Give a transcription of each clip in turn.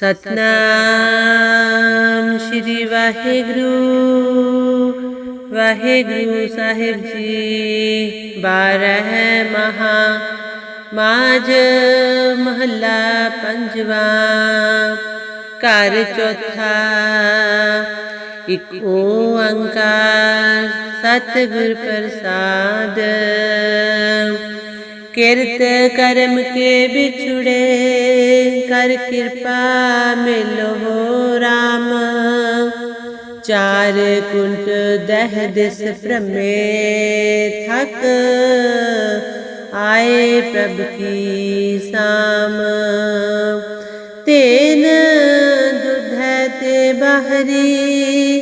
ਸਤਨਾਮ ਸ੍ਰੀ ਵਾਹਿਗੁਰੂ ਵਾਹਿਗੁਰੂ ਸਾਹਿਬ ਜੀ, ਬਾਰਹ ਮਹਾ ਮਾਝ ਮਹੱਲਾ ਪੰਜਵਾ, ਘਰ ਚੌਥਾ, ਇਕ ਓੰਕਾਰ ਸਤਿਗੁਰ ਪ੍ਰਸਾਦ। ਕਿਰਤ ਕਰਮ ਕੇ ਵਿਛੁੜੇ, ਕਰ ਕਿਰਪਾ ਮਿਲੋ ਰਾਮ। ਚਾਰ ਕੁੰਟ ਦਹ ਦਿਸ ਭ੍ਰਮੇ, ਥਕ ਆਏ ਪ੍ਰਭ ਕੀ ਸਾਮ। ਤੇਨ ਦੁਧ ਤੇ ਬਹਰੀ,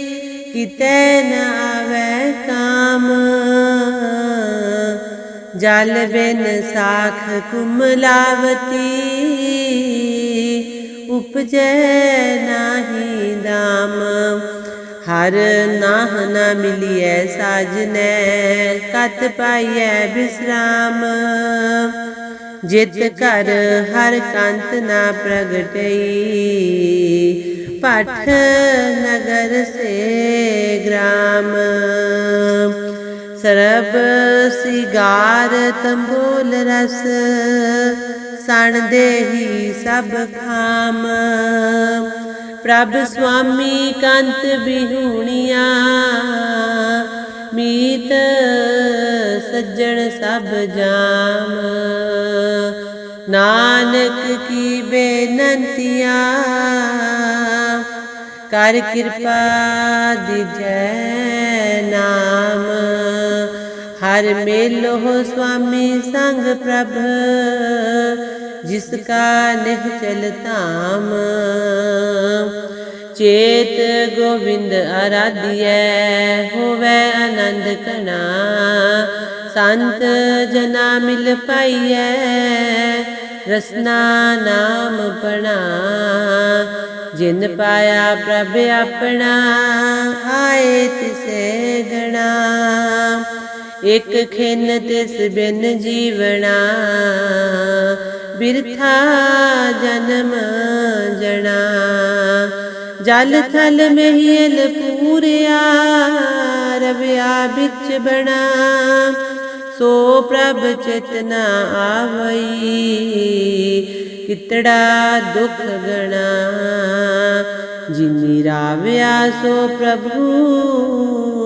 ਕਿਤੈ ਨਾ ਆਵੈ ਕਾਮ। ਜਲ ਬਿਨ ਸਾਖ ਕੁਮਲਾਵਤੀ, ਉਪਜੈ ਨਾਹੀ ਦਾਮ ਹਰ ਨਾਹ ਨਾ ਮਿਲਿਐ ਸਾਜਨੈ, ਕਤ ਪਾਈਐ ਬਿਸਰਾਮ। ਜਿਤ ਕਰ ਹਰ ਕੰਤ ਨਾ ਪ੍ਰਗਟਈ, ਪਠ ਨਗਰ ਸੇ ਗ੍ਰਾਮ। ਸਰਬ ਸਿਗਾਰ ਤੰਬੋਲ ਰਸ, ਸਣ ਦੇਹੀ ਸਭ ਖਾਮ। ਪ੍ਰਭ ਸੁਆਮੀ ਕੰਤ ਬਿਹੂਣੀਆਂ, ਮੀਤ ਸੱਜਣ ਸਭ ਜਾਮ। ਨਾਨਕ ਕੀ ਬੇਨੰਤੀਆਂ, ਕਰ ਕਿਰਪਾ ਦਿਜੈ ਨਾਮ। ਹਰ ਮੇਲੋ ਸੁਆਮੀ ਸੰਗ ਪ੍ਰਭ, ਜਿਸ ਕਾ ਨਿਹ ਚਲ ਧਾਮ। ਚੇਤ ਗੋਵਿੰਦ ਆਰਾਧਿਐ, ਹੋਵੇ ਆਨੰਦ ਕਣਾ ਸੰਤ ਜਨਾ ਮਿਲ ਪਾਈਐ, ਰਸਨਾ ਨਾਮ ਪਣਾ। ਜਿਨ ਪਾਇਆ ਪ੍ਰਭ ਆਪਣਾ, ਆਏ ਤਿਸੇ ਗਣਾ। ਇਕ ਖਿਨ ਤਿਸ ਬਿਨ ਜੀਵਣਾ, ਬਿਰਥਾ ਜਨਮ ਜਣਾ। ਜਲ ਥਲ ਮਹੀਲ ਪੂਰਿਆ, ਰਵਿਆ ਵਿੱਚ ਬਣਾ। ਸੋ ਪ੍ਰਭ ਚੇਤਨਾ ਆਵਈ, ਕਿਤੜਾ ਦੁਖ ਗਣਾ। ਜਿਨੀ ਰਾਵਿਆ ਸੋ ਪ੍ਰਭੂ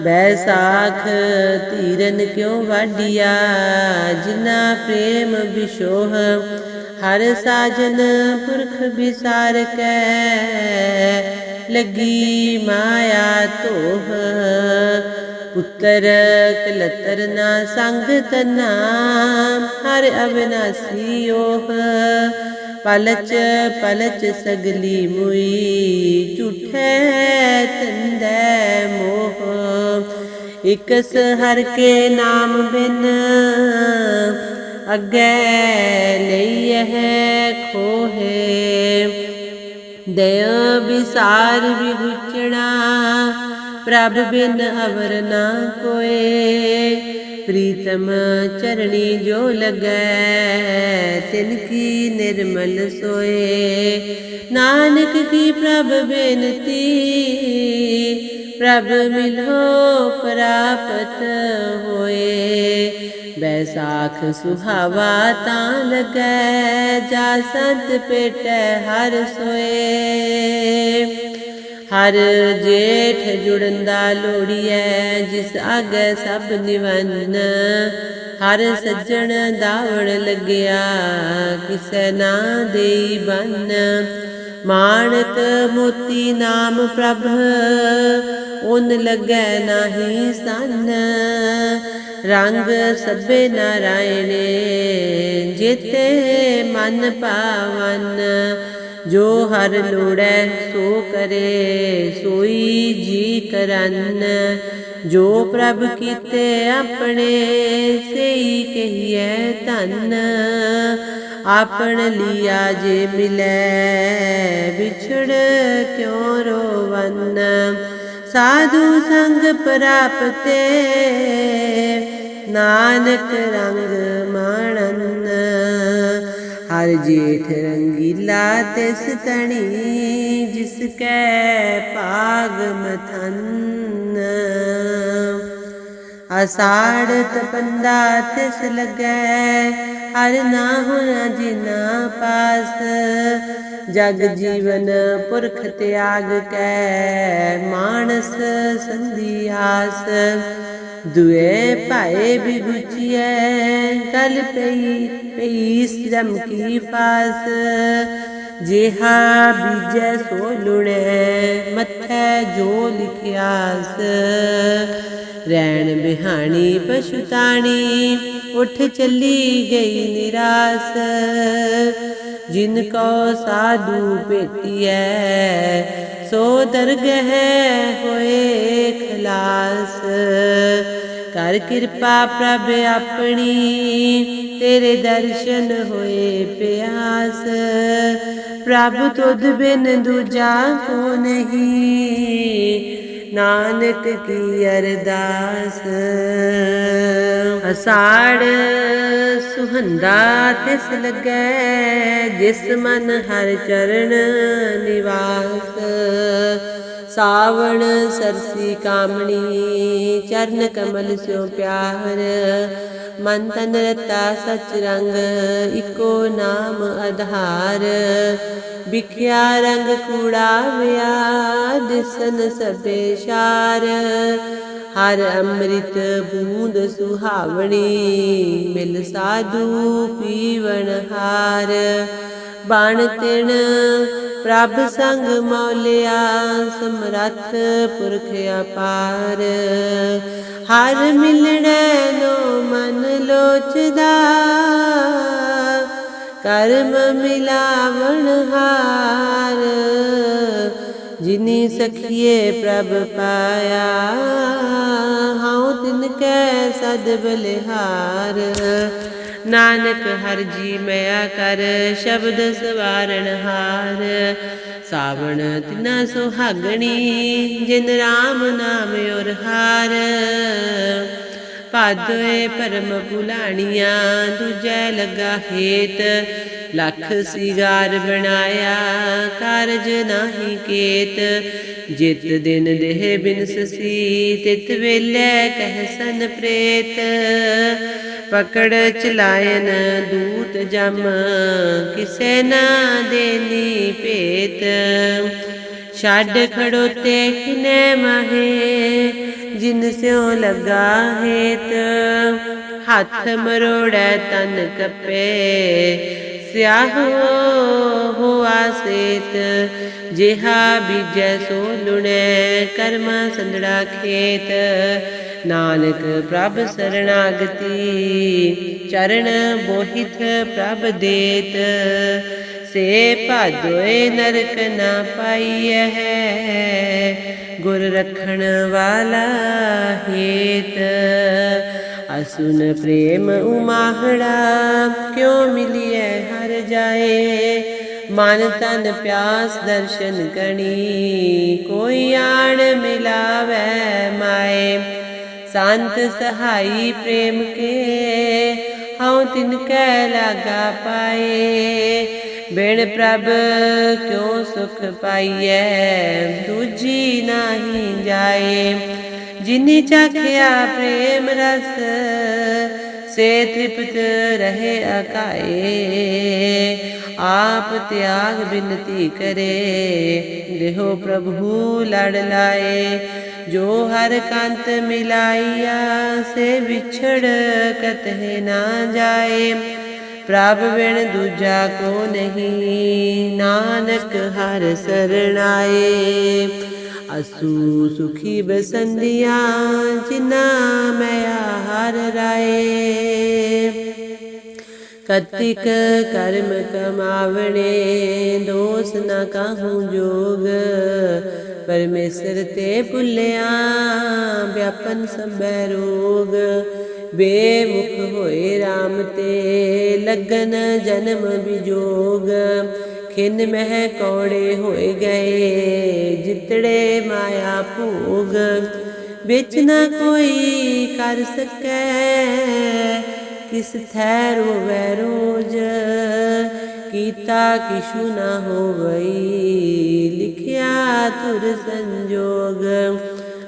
ਬੈਸਾਖ ਧੀਰਨ ਕਿਉ ਵਾਡੀਆ ਜਿਨਾ ਪ੍ਰੇਮ ਵਿਸ਼ੋਹ ਹਰ ਸਾਜਨ ਪੁਰਖ ਵਿਸਾਰ ਕੈ ਲੱਗੀ ਮਾਇਆ ਤੋਹ ਪੁੱਤਰ ਕਲਤਰ ਨਾ ਸੰਗ ਤਨਾ। ਹਰ ਅਵਨਾਸੀ ਓਹ ਪਲਚ ਪਲਚ ਸਗਲੀ ਮੁਈ, ਝੂਠੇ ਤੰਦੈ ਮੋਹ। ਇਕਸ ਹਰ ਕੇ ਨਾਮ ਬਿਨ ਅੱਗੇ ਲਈਐ ਖੋਹੇ। ਦਇਆ ਵਿਸਾਰ ਵਿਗੁਚਣਾ ਪ੍ਰਭ ਬਿਨ ਅਵਰ ਨਾ ਕੋਏ। ਪ੍ਰੀਤਮ ਚਰਣੀ ਜੋ ਲਗੈ ਤਿਨ ਕੀ ਨਿਰਮਲ ਸੋਏ। ਨਾਨਕ ਕੀ ਪ੍ਰਭ ਬੇਨਤੀ, ਪ੍ਰਭ ਮਿਲੋ ਪ੍ਰਾਪਤ ਹੋਏ। ਬੈਸਾਖ ਸੁਹਾਵਾ ਤਾਂ ਲਗੈ, ਜਾ ਸੰਤ ਪੇਟੈ ਹਰ ਸੋਏ। ਹਰ ਜੇਠ ਜੁੜੰਦਾ ਲੋੜੀਐ, ਜਿਸ ਆਗੇ ਸਭ ਨਿਵੰਨ। ਹਰ ਸੱਜਣ ਦਾਵਣ ਲੱਗਿਆ, ਕਿਸੈ ਨਾ ਦੇਈ ਬੰਨ। ਮਾਣਕ ਮੋਤੀ ਨਾਮ ਪ੍ਰਭ, ਉਨ ਲੱਗੈ ਨਾਹੀ ਸੰਨ। ਰੰਗ ਸਭੇ ਨਾਰਾਇਣੇ, ਜੇਤੇ ਮਨ ਪਾਵਨ। ਜੋ ਹਰ ਲੋੜੈ ਸੋ ਕਰੇ, ਸੋਈ ਜੀ ਕਰਨ। ਜੋ ਪ੍ਰਭ ਕੀਤੇ ਆਪਣੇ, ਸਈ ਕਹੀਐ ਧਨ। ਆਪਣ ਲਿਆ ਜੇ ਮਿਲੈ, ਵਿਛੜ ਕਿਉ ਰੋਵਨ? ਸਾਧੂ ਸੰਗ ਪ੍ਰਾਪਤੇ, ਨਾਨਕ ਰੰਗ ਮਾਣਨ। ਹਰ ਜੇਠ ਰੰਗੀਲਾ ਤਿਸ ਤਣੀ, ਜਿਸ ਕੈ ਭਾਗ ਮਥਨ। ਅਸਾੜ ਤਪੰਦਾ ਤਿਸ ਲੱਗੈ, ਹਰ ਨਾ ਹੋਣਾ ਜਿਨਾ ਪਾਸ। ਜਗ ਜੀਵਨ ਪੁਰਖ ਤਿਆਗ ਕੈ, ਮਾਨਸ ਸੰਧੀ ਆਸ। ਦੁਏ ਭਾਏ ਬਿਗੁਚੀਐ ਕਲ ਪਈ ਪਈ ਸ਼ਰਮ ਕੀ ਪਾਸ? ਜਿਹਾ ਬੀਜੈ ਸੋ ਲੁਣੈ, ਮੱਥੈ ਜੋ ਲਿਖਿਆਸ? ਰੈਣ ਬਿਹਾਣੀ ਪਸ਼ੁਤਾਣੀ ਉਠ ਚੱਲੀ ਗਈ ਨਿਰਾਸ। ਜਿਨ ਕੋ ਸਾਧੂ ਭੇਟੀਐ, ਸੋ ਦਰਗਹਿ ਹੋਏ ਖਲਾਸ। ਕਰ ਕਿਰਪਾ ਪ੍ਰਭ ਆਪਣੀ। ਤੇਰੇ ਦਰਸ਼ਨ ਹੋਏ ਪਿਆਸ। ਪ੍ਰਭ ਤੁਧ ਬਿਨ ਦੂਜਾ ਕੋ ਨਹੀਂ। ਨਾਨਕ ਕੀ ਅਰਦਾਸ। ਅਸਾੜ ਸੁਹੰਦਾ ਤਿਸ ਲੱਗੈ, ਜਿਸ ਮਨ ਹਰ ਚਰਨ ਨਿਵਾਸ। ਸਾਵਣ ਸਰਸੀ ਕਾਮਣੀ, ਚਰਨ ਕਮਲ ਸਿਓ ਪਿਆਰ ਮਨ ਤਨ ਰਤਾ ਸਚ ਰੰਗ, ਇਕੋ ਨਾਮ ਆਧਾਰ। ਵਿਖਿਆ ਰੰਗ ਕੂੜਾ ਵਿਆ, ਦਿਸਨ ਸਭੇ ਸ਼ਾਰ। ਹਰ ਅੰਮ੍ਰਿਤ ਬੂੰਦ ਸੁਹਾਵਣੀ, ਮਿਲ ਸਾਧੂ ਪੀਵਣ ਹਾਰ। ਬਣ ਤਿਣ। ਪ੍ਰਭ ਸੰਗ ਮੌਲਿਆ, ਸਮਰੱਥ ਪੁਰਖ ਅਪਾਰ। ਹਰ ਮਿਲਣੈ ਨੋ ਮਨ ਲੋਚਦਾ। ਕਰਮ ਮਿਲਾਵਣ ਹਾਰ। ਜਿਨੀ ਸਖੀਏ ਪ੍ਰਭ ਪਾਇਆ, ਹਉ ਤਿਨ ਕੈ ਸਦ ਬਲਿਹਾਰ। ਨਾਨਕ ਹਰ ਜੀ ਮਿਆ ਕਰ, ਸ਼ਬਦ ਸਵਾਰਣ ਹਾਰ। ਸਾਵਣ ਤਿਨਾ ਸੁਹਾਗਣੀ, ਜਿਨ ਰਾਮ ਨਾਮ ਔਰ ਹਾਰ। ਭਾਦੋਏ ਪਰਮ ਭੁਲਾਣੀਆਂ ਦੂਜੈ ਲਗਾ ਹੇਤ। ਲੱਖ ਸਿਗਾਰ ਬਣਾਇਆ, ਕਾਰਜ ਨਾਹੀ ਕੇਤ। ਜਿਤ ਦਿਨ ਦੇਹ ਬਿਨਸਸੀ, ਤਿਤ ਵੇਲੇ ਕਹਿ ਸਨ ਪ੍ਰੇਤ। ਪਕੜ ਚਲਾਇਨ ਦੂਤ ਜਮ, ਕਿਸੇ ਨਾ ਦੇਨੀ ਭੇਤ। ਛੱਡ ਖੜੋਤੇ ਕਿਨੇ ਮਹੇ, ਜਿਨ ਸਿਓ ਲਗਾ ਹੇਤ। ਹੱਥ ਮਰੋੜੈ ਤਨ ਕਪੇ ਸਿਆਹੋ ਹੋਆ ਸੇਤ, ਜਿਹਾ ਬੀਜੈ ਸੋ ਲੁਣੈ ਕਰਮ ਸੰਦੜਾ ਖੇਤ। ਨਾਨਕ ਪ੍ਰਭ ਸਰਣਾਗਤੀ, ਚਰਨ ਬੋਹਿਥ ਪ੍ਰਭ ਦੇਤ। ਸੇ ਭਾਦੋਏ ਨਰਕ ਨਾ ਪਾਈਐ ਗੁਰ ਰਖਣ ਵਾਲਾ ਹੇਤ। ਅਸੁਨ ਪ੍ਰੇਮ ਉਮਾਹੜਾ ਕਿਉ ਮਿਲਿਐ? ਹਰ ਜਾਏ। ਮਨ ਤਨ ਪਿਆਸ ਦਰਸ਼ਨ ਕਣੀ, ਕੋਈ ਆਣ ਮਿਲਾਵੈ ਮਾਏ। ਸੰਤ ਸਹਾਈ ਪ੍ਰੇਮ ਕੇ, ਹਉ ਤਿਨ ਕੈ ਲਾਗਾ ਪਾਏ। ਬਿਨ ਪ੍ਰਭ ਕਿਉ ਸੁਖ ਪਾਈਐ, ਦੂਜੀ ਨਾਹੀ ਜਾਏ। ਜਿਨੀ ਚਾਖਿਆ ਪ੍ਰੇਮ ਰਸ ਸੇ ਤ੍ਰਿਪਤ ਰਹੇ ਅਕਾਏ। ਆਪ ਤਿਆਗ ਬਿਨਤੀ ਕਰੇ। ਦੇਹੋ ਪ੍ਰਭੂ ਲੜ ਲਾਏ। ਜੋ ਹਰ ਕੰਤ ਮਿਲਾਈਆ ਸੇ ਵਿਛੜ ਕਤਹਿ ਨਾ ਜਾਏ। ਪ੍ਰਭ ਬਿਨ ਦੂਜਾ ਕੋ ਨਹੀਂ, ਨਾਨਕ ਹਰ ਸਰਣਾਏ। ਅਸੂ ਸੁਖੀ ਬਸੰਦੀਆਂ ਜਿਨਾ ਮੈਂ ਹਰ ਰਾਏ ਕਤਿਕ ਕਰਮ ਕਮਾਵਣੇ ਦੋਸ ਨਾ ਕਾਹੂ ਜੋਗ ਪਰਮੇਸ਼ਰ ਤੇ ਭੁੱਲਿਆ ਵਿਆਪਨ ਸਭੈ ਰੋਗ ਬੇਮੁਖ ਹੋਏ RAM ਤੇ ਲਗਨ ਜਨਮ ਵਿਜੋਗ ਖਿੰਨ ਮਹਿ ਕੌੜੇ ਹੋਏ ਗਏ ਜਿਤੜੇ ਮਾਇਆ ਭੋਗ ਵਿੱਚ ਨਾ ਕੋਈ ਕਰ ਸਕੈ ਕਿਸ ਥੈ ਰੋਵੈ ਰੋਜ ਕੀਤਾ ਕਿਛੂ ਨਾ ਹੋਵਈ ਲਿਖਿਆ ਤੁਰ ਸੰਜੋਗ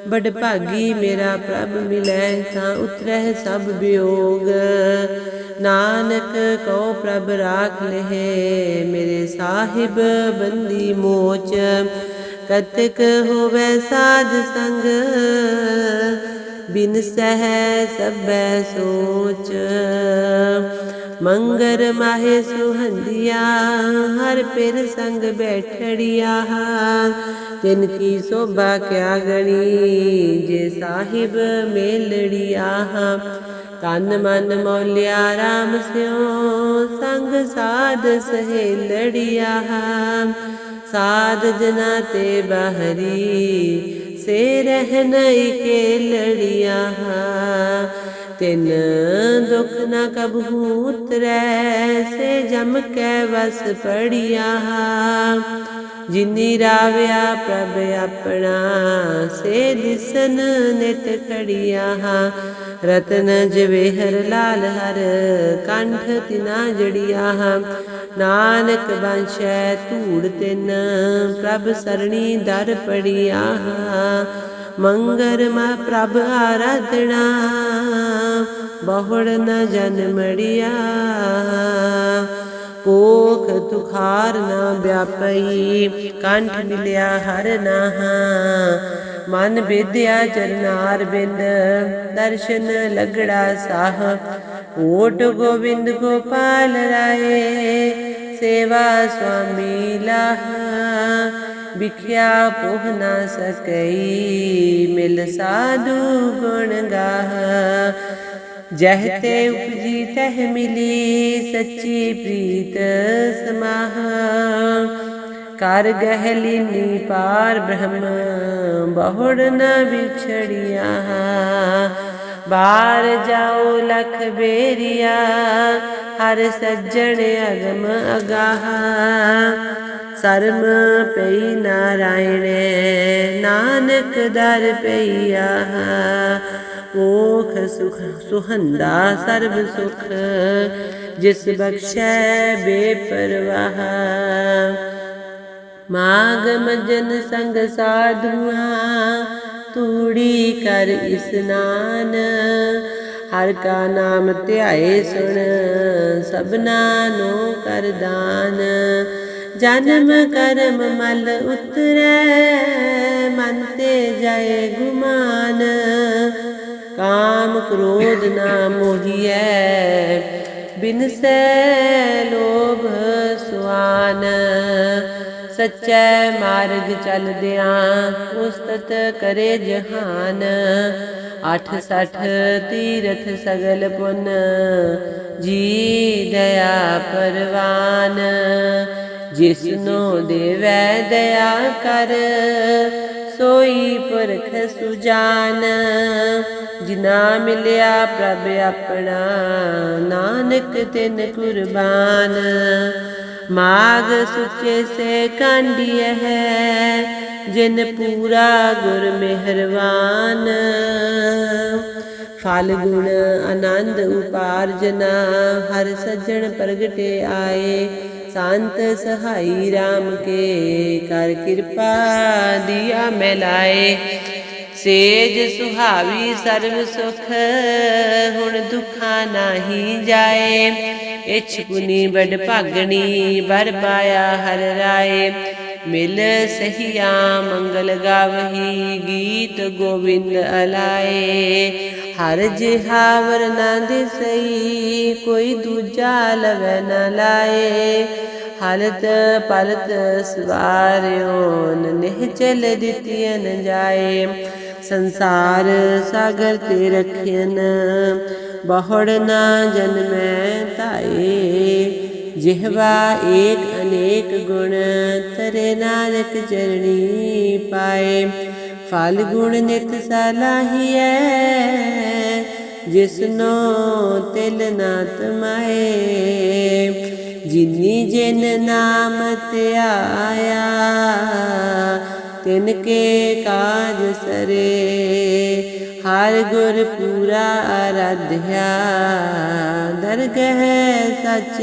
ਬੜ ਭਾਗੀ ਮੇਰਾ ਪ੍ਰਭ ਮਿਲੈ ਤਾਂ ਉਤਰਹਿ ਸਭ ਵਿਯੋਗ ਨਾਨਕ ਕਉ ਪ੍ਰਭ ਰਾਖ ਲਹਿ, ਮੇਰੇ ਸਾਹਿਬ ਬੰਦੀ ਮੋਚ। ਕਤਕ ਹੋਵੇ ਸਾਧ ਸੰਗ, ਬਿਨ ਸਹਿ ਸਭੈ ਸੋਚ। ਮੰਗਰ ਮਾਹੇ ਸੁਹੰਦਿਆ, ਹਰ ਪਿਰ ਸੰਗ ਬੈਠੜਿਆ। ਤਿਨ ਕੀ ਸੋਭਾ ਕਿਆ ਗਣੀ, ਜੇ ਸਾਹਿਬ ਮੇਲੜਿਆ। ਤਨ ਮਨ ਮੌਲਿਆ RAM ਸਿਓ ਸੰਗ ਸਾਧ ਸਹੇਲੜਿਆ। ਸਾਧ ਜਨਾ ਤੇ ਬਹਰੀ, ਸੇ ਰਹਿਨਈ ਕੇ ਲੜਿਆ ਤਿਨ ਦੁਖ ਨ ਕਬਹੂ ਉਤਰੈ ਸੇ ਜਮ ਕੈ ਵਸ ਪੜਿਆ। ਜਿਨੀ ਰਾਵਿਆ ਪ੍ਰਭ ਆਪਣਾ ਸੇ ਦਿਸਨ ਨਿਤ ਖੜਿਆ ਰਤਨ ਜਵੇਹਰ ਲਾਲ ਹਰ ਕੰਠ ਤਿਨਾ ਜੜਿਆ ਨਾਨਕ ਬੰਸ਼ੈ ਧੂੜ ਤਿਨ ਪ੍ਰਭ ਸਰਣੀ ਦਰ ਪੜਿਆ ਮੰਗਰ ਮਾ ਪ੍ਰਭ ਆਰਾਧਣਾ ਬਹੁੜ ਨ ਜਨਮੜਿਆ ਕੋਖ ਤੁਖਾਰ ਨਾ ਵਿਆਪਈ ਕੰਠ ਮਿਲਿਆ ਹਰ ਨਾਹਾ ਮਨ ਵਿਦਿਆ ਚਰਨਾਰ ਬਿੰਦ, ਦਰਸ਼ਨ ਲਗੜਾ ਸਾਹ। ਓਟ ਗੋਬਿੰਦ ਗੋਪਾਲ ਰਾਏ, ਸੇਵਾ ਸੁਆਮੀ ਲਾਹ। ਵਿਖਿਆ ਪੋਹ ਨਾ ਸਕਈ, ਮਿਲ ਸਾਧੂ ਗੁਣ ਗਾਹ। ਜਹ ਤੇ ਉਪਜੀ ਤਹ ਮਿਲੀ, ਸੱਚੀ ਪ੍ਰੀਤ ਸਮਾਹ। ਕਰ ਗਹਿਲੀਨੀ ਪਾਰ ਬ੍ਰਹਮ, ਬਹੁੜ ਨ ਵਿਛੜਿਆ। ਬਾਰ ਜਾਓ ਲਖ ਬੇਰੀਆ, ਹਰ ਸੱਜਣ ਅਗਮ ਅਗਾਹ। ਸਰਮ ਪਈ ਨਾਰਾਇਣ, ਨਾਨਕ ਦਰ ਪਈਆ। ਕੋਖ ਸੁਖ, ਸੁਹੰਦਾ ਸਰਬ ਸੁਖ, ਜਿਸ ਬਖਸ਼ੈ ਬੇਪਰਵਾਹ। ਮਾਗ ਮਜਨ ਸੰਗ ਸਾਧੂਆਂ, ਤੂੜੀ ਕਰ ਇਸਨਾਨ ਹਰ ਕਾ ਨਾਮ ਧਿਆਏ ਸੁਣ, ਸਭਨਾ ਨੂੰ ਕਰ ਦਾਨ। ਜਨਮ ਕਰਮ ਮਲ ਉਤਰੈ, ਮਨ ਤੇ ਜਾਏ ਗੁਮਾਨ। ਕਾਮ ਕ੍ਰੋਧ ਨਾ ਮੋਹੀਐ ਬਿਨ ਸੈ ਲੋਭ ਸੁਆਨ। ਸੱਚੈ ਮਾਰਗ ਚਲਦਿਆਂ ਉਸਤਤ ਕਰੇ ਜਹਾਨ। ਅਠ ਸਠ ਤੀਰਥ ਸਗਲ ਪੁੰਨ, ਜੀ ਦਇਆ ਪਰਵਾਨ। ਜਿਸਨੋ ਦੇਵੈ ਦਇਆ ਕਰ, ਸੋਈ ਪੁਰਖ ਸੁਜਾਨ। ਜਿਨਾ ਮਿਲਿਆ ਪ੍ਰਭ ਆਪਣਾ, ਨਾਨਕ ਤਿਨ ਕੁਰਬਾਨ। ਮਾਗ ਸੁਚੇ ਸੇ ਕਾਂਡੀਐ ਹੈ, ਜਿਨ ਪੂਰਾ ਗੁਰ ਮਿਹਰਵਾਨ। ਫਲ ਗੁਣ ਆਨੰਦ ਉਪਾਰਜਨਾ, ਹਰ ਸੱਜਣ ਪ੍ਰਗਟੇ ਆਏ, ਸੰਤ ਸਹਾਈ RAM ਕੇ, ਕਰ ਕਿਰਪਾ ਦਿਆ ਮਿਲਾਏ। ਸੇਜ ਸੁਹਾਵੀ ਸਰਬ ਸੁਖ, ਹੁਣ ਦੁਖਾਂ ਨਾਹੀ ਜਾਏ। ਇਛ ਪੁਨੀ ਬੜ ਭਾਗਣੀ ਬਰ ਪਾਇਆ ਹਰ ਰਾਏ। ਮਿਲ ਸਹੀਆ ਮੰਗਲ ਗਾਵਹੀ, ਗੀਤ ਗੋਬਿੰਦ ਅਲਾਏ। ਹਰ ਜਿਹਾਵਰ ਨਾ ਦਿਸਈ, ਕੋਈ ਦੂਜਾ ਲਵੈ ਨ ਲਾਏ। ਹਾਲਤ ਪਲਤ ਸਵਾਰਿਓ ਨਿਹ ਚਲ ਦਿੱਤੀਨ ਜਾਏ। ਸੰਸਾਰ ਸਾਗਰ ਤੇ ਰਖਿਆਨ ਬਹੁੜ ਨਾ ਜਨਮੈ ਧਾਏ। ਜਿਹਵਾ ਏਕ ਅਨੇਕ ਗੁਣ, ਤਰੇ ਨਾਨਕ ਚਰਣੀ ਪਾਏ। ਫਲ ਗੁਣ ਨਿਤ ਸਲਾਹੀਐ ਜਿਸਨੋ ਤਿਲ ਨਾ ਤਮਾਏ। ਜਿਨੀ ਜਿਨ ਨਾਮ ਧਿਆਇਆ ਤਿਨ ਕੇ ਕਾਜ ਸਰੇ। ਹਰ ਗੁਰ ਪੂਰਾ ਆਰਾਧਿਆ, ਦਰਗਹ ਸੱਚ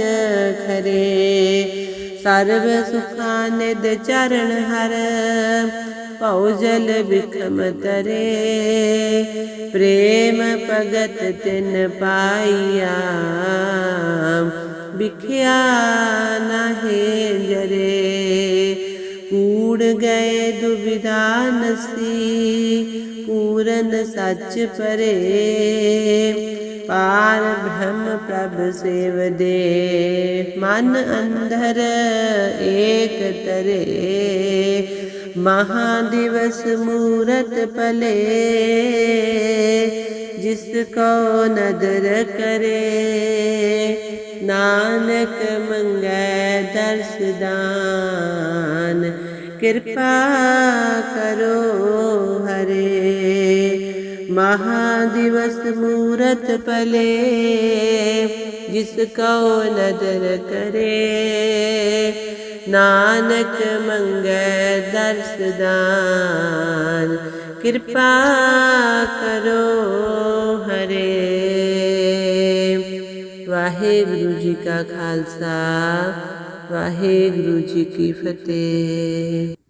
ਖਰੇ। ਸਰਬ ਸੁਖਾਂ ਨਿਦ ਚਰਨ ਹਰ, ਭਉ ਜਲ ਬਿਖਮ ਤਰੇ। ਪ੍ਰੇਮ ਭਗਤ ਤਿਨ ਪਾਈਆ ਵਿਖਿਆ ਨਾਹੇ ਜਰੇ। ਕੂੜ ਗਏ ਦੁਬਿਧਾ ਨਸੀ, ਪੂਰਨ ਸੱਚ ਪਰੇ। ਪਾਰ ਬ੍ਰਹਮ ਪ੍ਰਭ ਸੇਵਦੇ ਮਨ ਅੰਧਰ ਏਕ ਤਰੇ। ਮਹਾ ਦਿਵਸ ਮੂਰਤ ਪਲੇ ਜਿਸ ਕੋ ਨਦਰ ਕਰੇ। ਨਾਨਕ ਮੰਗੈ ਦਰਸ ਦਾਨ ਕਿਰਪਾ ਕਰੋ ਹਰੇ। ਮਹਾ ਦਿਵਸ ਮੂਰਤ ਪਲੇ, ਜਿਸ ਕਉ ਨਦਰ ਕਰੇ। ਨਾਨਕ ਮੰਗੈ ਦਰਸ ਦਾਨ, ਕਿਰਪਾ ਕਰੋ ਹਰੇ। ਵਾਹਿਗੁਰੂ ਜੀ ਕਾ ਖਾਲਸਾ ਵਾਹਿਗੁਰੂ ਜੀ ਕੀ ਫਤਿਹ।